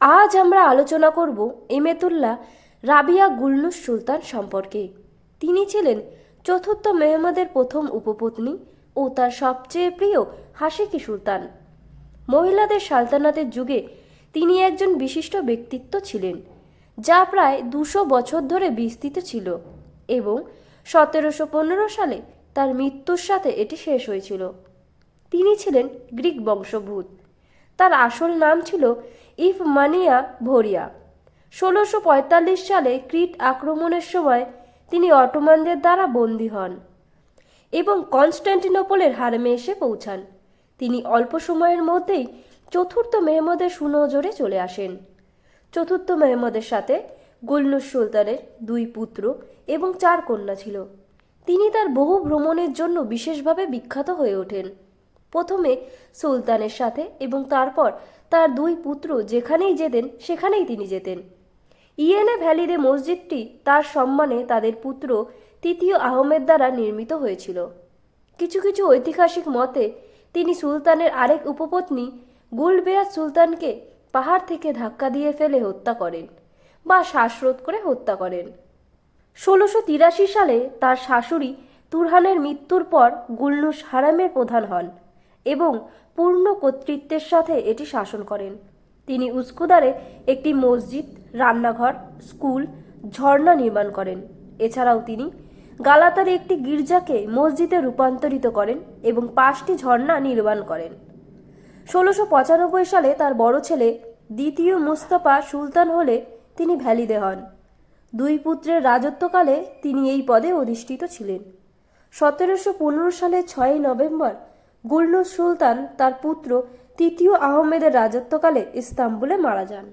আজ আমরা আলোচনা করব এমেতুল্লাহ রাবিয়া গুলনুস সুলতান সম্পর্কে। তিনি ছিলেন চতুর্থ মেহমদের প্রথম উপপত্নী ও তার সবচেয়ে প্রিয় হাসিকি সুলতান। মহিলাদের সালতানাতের যুগে তিনি একজন বিশিষ্ট ব্যক্তিত্ব ছিলেন, যা প্রায় দুশো বছর ধরে বিস্তৃত ছিল এবং সতেরোশো পনেরো সালে তার মৃত্যুর সাথে এটি শেষ হয়েছিল। তিনি ছিলেন গ্রিক বংশভূত তার আসল নাম ছিল ইফ মানিয়া ভোরিয়া। ষোলোশো সালে ক্রিট আক্রমণের সময় তিনি অটোমানদের দ্বারা বন্দী হন এবং কনস্ট্যান্টিনোপলের হারেমে এসে পৌঁছান। তিনি অল্প সময়ের মধ্যেই চতুর্থ মেহমদের সুনজরে চলে আসেন। চতুর্থ মেহমদের সাথে গুলনুস সুলতানের দুই পুত্র এবং চার কন্যা ছিল। তিনি তার বহু ভ্রমণের জন্য বিশেষভাবে বিখ্যাত হয়ে ওঠেন। প্রথমে সুলতানের সাথে এবং তারপর তার দুই পুত্র যেখানেই যেতেন, সেখানেই তিনি যেতেন। ইয়েনে ভ্যালিতে মসজিদটি তার সম্মানে তাদের পুত্র তৃতীয় আহমেদ দ্বারা নির্মিত হয়েছিল। কিছু কিছু ঐতিহাসিক মতে তিনি সুলতানের আরেক উপপত্নী গুলবেয়াত সুলতানকে পাহাড় থেকে ধাক্কা দিয়ে ফেলে হত্যা করেন বা শ্বাসরোধ করে হত্যা করেন। ষোলোশো তিরাশি সালে তার শাশুড়ি তুরহানের মৃত্যুর পর গুলনুস হারামের প্রধান হন। এবং পূর্ণ কর্তৃত্বের সাথে এটি শাসন করেন। তিনি উস্কুদারে একটি মসজিদ, রান্নাঘর, স্কুল, ঝর্ণা নির্মাণ করেন। এছাড়াও তিনি গালাতারে একটি গির্জাকে মসজিদে রূপান্তরিত করেন এবং পাঁচটি ঝর্ণা নির্মাণ করেন। ষোলোশো পঁচানব্বই সালে তার বড় ছেলে দ্বিতীয় মুস্তফা সুলতান হলে তিনি ভ্যালিদে হন। দুই পুত্রের রাজত্বকালে তিনি এই পদে অধিষ্ঠিত ছিলেন। সতেরোশো পনেরো সালের ছয়ই নভেম্বর গুলনুস সুলতান তার পুত্র তৃতীয় আহমেদের রাজত্বকালে ইস্তাম্বুলে মারা যান।